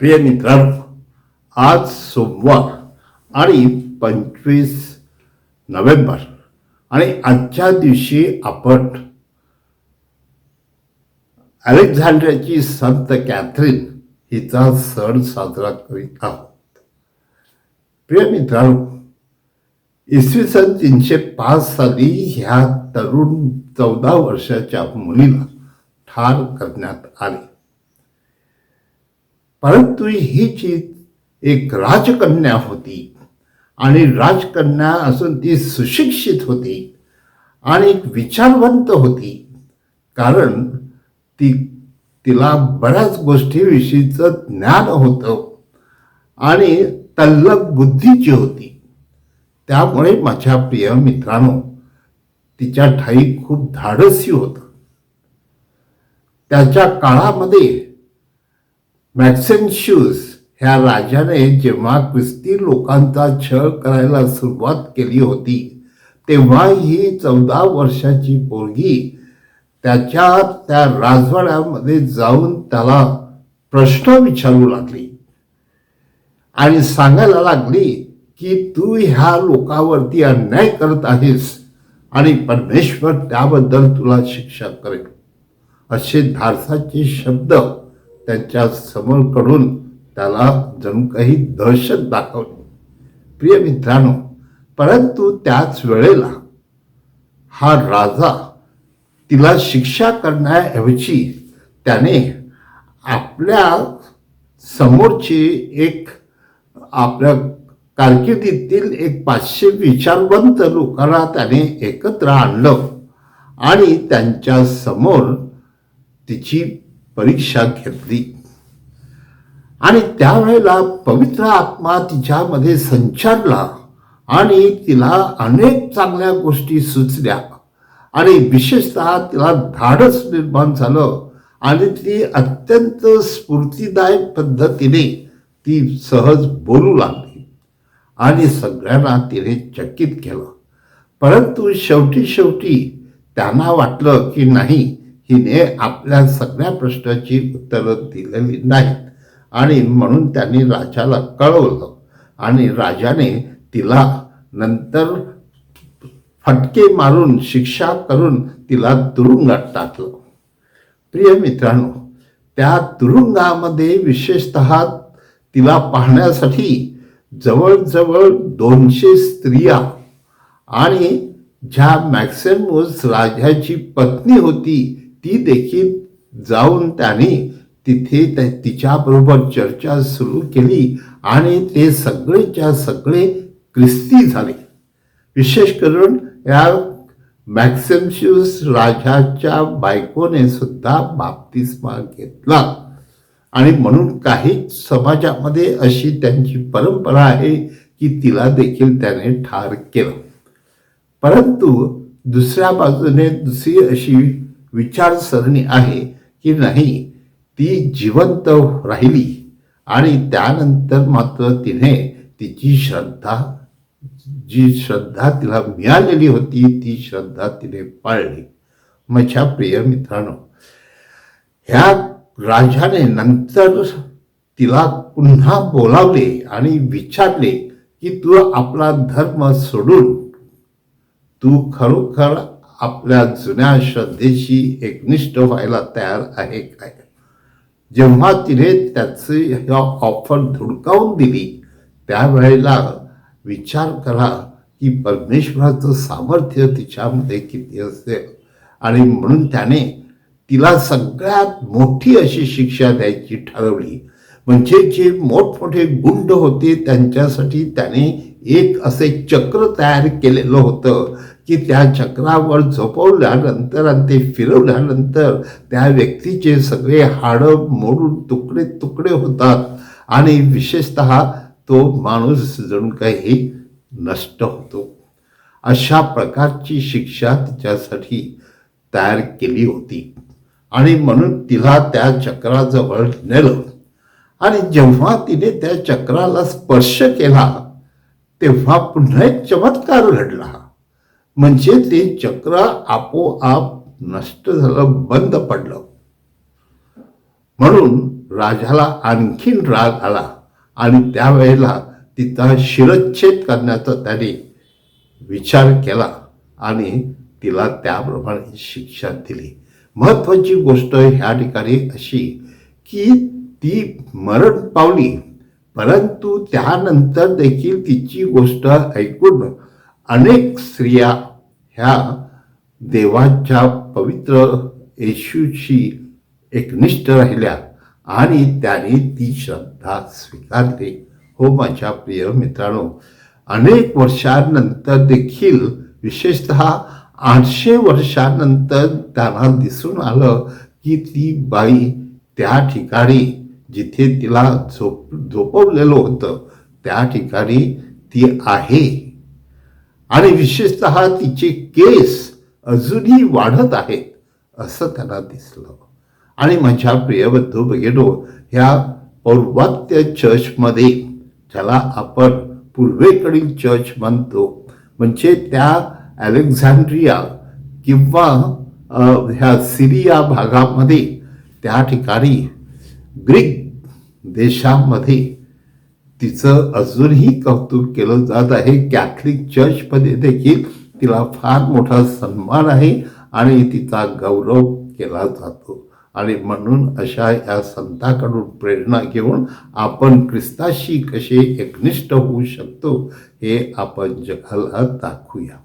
प्रिय मित्रांनो आज सोमवार आणि पंचवीस नोव्हेंबर आणि आजच्या दिवशी आपण अलेक्झांड्रियाची संत कॅथरीन हिचा सण साजरा करीत आहोत. प्रिय मित्रांनो इसवी सन तीनशे पाच साली ह्या तरुण चौदा वर्षाच्या मुलीला ठार करण्यात आले. परंतु ही एक राजकन्या होती. आणि राजकन्या असून ती सुशिक्षित होती. आणि एक विचारवंत होती. कारण ती तिला बऱ्याच गोष्टीविषयीचं ज्ञान होतं. आणि तल्लक बुद्धीची होती. त्यामुळे माझ्या प्रिय मित्रांनो तिच्या ठाई खूप धाडसी होतं. त्याच्या काळामध्ये मॅक्सेन्शियस ह्या राजाने जेव्हा ख्रिस्ती लोकांचा छळ करायला सुरुवात केली होती तेव्हा ही चौदा वर्षाची पोरगी त्याच्या त्या राजवाड्यामध्ये जाऊन त्याला प्रश्न विचारू लागली आणि सांगायला लागली की तू ह्या लोकावरती अन्याय करत आहेस आणि परमेश्वर त्याबद्दल तुला शिक्षा करेल. असे धाडसाचे शब्द त्यांच्यासमोरकडून त्याला जणू काही दहशत दाखवली. प्रिय मित्रांनो परंतु त्याच वेळेला हा राजा तिला शिक्षा करण्याऐवजी त्याने आपल्या समोरची एक आपल्या कारकिर्दीतील एक पाचशे विचारवंत लोकांना त्याने एकत्र आणलं आणि त्यांच्यासमोर तिची परीक्षा घेतली. आणि त्यावेळेला पवित्र आत्मा तिच्यामध्ये संचारला आणि तिला अनेक चांगल्या गोष्टी सुचल्या. आणि विशेषतः तिला धाडस निर्माण झालं आणि ती अत्यंत स्फूर्तीदायक पद्धतीने ती सहज बोलू लागली. आणि सगळ्यांना तिने चकित केलं. परंतु शेवटी शेवटी त्यांना वाटलं की नाही हिने आपल्या सगळ्या प्रश्नाची उत्तरं दिलेली नाहीत. आणि म्हणून त्यांनी राजाला कळवलं. आणि राजाने तिला नंतर फटके मारून शिक्षा करून तिला तुरुंगात टाकलं. प्रिय मित्रांनो त्या तुरुंगामध्ये विशेषत तिला पाहण्यासाठी जवळजवळ दोनशे स्त्रिया आणि ज्या मॅक्सेमोस राजाची पत्नी होती ती देखील जाऊन त्याने तिथे त्या- तिच्याबरोबर चर्चा सुरू केली आणि ते सगळेच्या सगळे ख्रिस्ती झाले. विशेष करून या मॅक्सिमशियस राजाच्या बायकोने सुद्धा बाप्तिस्मा घेतला. आणि म्हणून काही समाजामध्ये अशी त्यांची परंपरा आहे की तिला देखील त्याने ठार केलं. परंतु दुसऱ्या बाजूने दुसरी अशी विचारसरणी आहे की नाही ती जिवंत राहिली आणि त्यानंतर मात्र तिने तिची श्रद्धा जी श्रद्धा तिला मिळालेली होती ती श्रद्धा तिने पाळली. माझ्या प्रिय मित्रांनो ह्या राजाने नंतर तिला पुन्हा बोलावले आणि विचारले की तू आपला धर्म सोडून तू खरोखर आपल्या जुन्या श्रद्धेशी एकनिष्ठ व्हायला तयार आहे काय? जेव्हा तिने त्याचे ऑफर धुडकावून दिली त्यावेळेला विचार करा की परमेश्वराचं सामर्थ्य तिच्यामध्ये किती असेल? आणि म्हणून त्याने तिला सगळ्यात मोठी अशी शिक्षा द्यायची ठरवली. म्हणजे जे मोठमोठे गुंड होते त्यांच्यासाठी त्याने एक असे चक्र तयार केलेलं होतं की त्या चक्रावर झोपवल्यानंतर आणि ते फिरवल्यानंतर त्या व्यक्तीचे सगळे हाडं मोडून तुकडे तुकडे होतात. आणि विशेषत तो माणूस जणू काही नष्ट होतो. अशा प्रकारची शिक्षा तिच्यासाठी तयार केली होती. आणि म्हणून तिला त्या चक्राजवळ नेलं. आणि जेव्हा तिने त्या चक्राला स्पर्श केला तेव्हा पुन्हा एक चमत्कार घडला. म्हणजे ते चक्र आपोआप नष्ट झालं बंद पडलं. म्हणून राजाला आणखीन राग आला आणि त्यावेळेला तिचा शिरच्छेद करण्याचा त्याने विचार केला आणि तिला त्याप्रमाणे शिक्षा दिली. महत्वाची गोष्ट ह्या ठिकाणी अशी की ती मरण पावली परंतु त्यानंतर देखील तिची गोष्ट ऐकून अनेक स्त्रिया ह्या देवाच्या पवित्र येशूशी एकनिष्ठ राहिल्या आणि त्याने ती श्रद्धा स्वीकारली. हो माझ्या प्रिय मित्रांनो अनेक वर्षांनंतर देखील विशेषत आठशे वर्षानंतर त्यांना दिसून आलं की ती बाई त्या ठिकाणी जिथे तिला झोप झोपवलेलं होतं त्या ठिकाणी ती आहे. आणि विशेषत तिचे केस अजूनही वाढत आहेत असं त्यांना दिसलं. आणि माझ्या प्रियबद्ध भगिनो ह्या पौर्वात्य चर्चमध्ये ज्याला आपण पूर्वेकडील चर्च म्हणतो म्हणजे त्या अलेक्झांड्रिया किंवा ह्या सिरिया भागामध्ये त्या ठिकाणी ग्रीक देशामध्ये तिचं अजूनही कौतुक केलं जात आहे. कॅथलिक चर्चमध्ये देखील तिला फार मोठा सन्मान आहे आणि तिचा गौरव केला जातो. आणि म्हणून अशा या संतांकडून प्रेरणा घेऊन आपण ख्रिस्ताशी कसे एकनिष्ठ होऊ शकतो हे आपण जगाला दाखवूया.